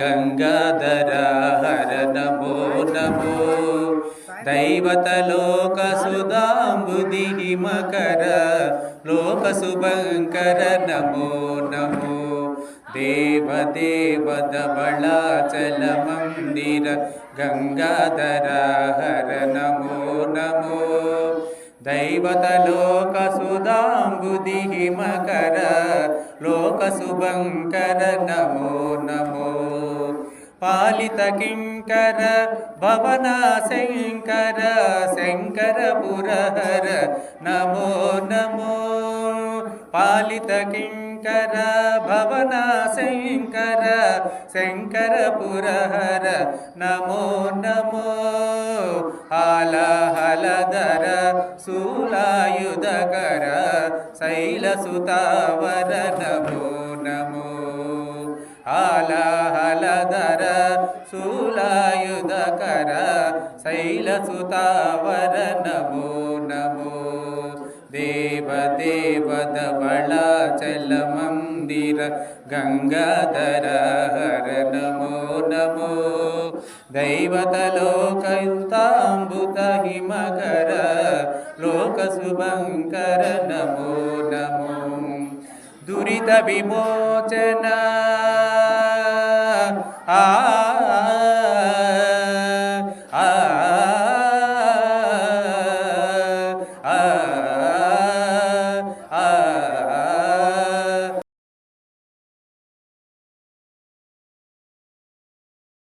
गङ्गाधर हर नमो नमो दैवतलोकसुदाम्बुदिमकर लोकसुभङ्कर नमो नमो देवदेवदबलाचलमन्दिर गङ्गाधर हर नमो नमो దేవ దేవ ధవళాచల మందిర గంగాధర హర నమో నమో దైవతలోక సుధాంబుది మకర లోక శుభంకర నమో నమో हल दरयुधकर शैल सुतावर नमो। नमो आला हल दर सुलायुधकर शैल सुतावर नमो। नमो देवदेवद बला चल मिर गङ्गा धर हर नमो नमो। दैवतलोकयुताम्बुतहिमकर लोकशुभङ्कर नमो लोक इताम्बुतहि मकर शुभङ्करीत विमोचन आ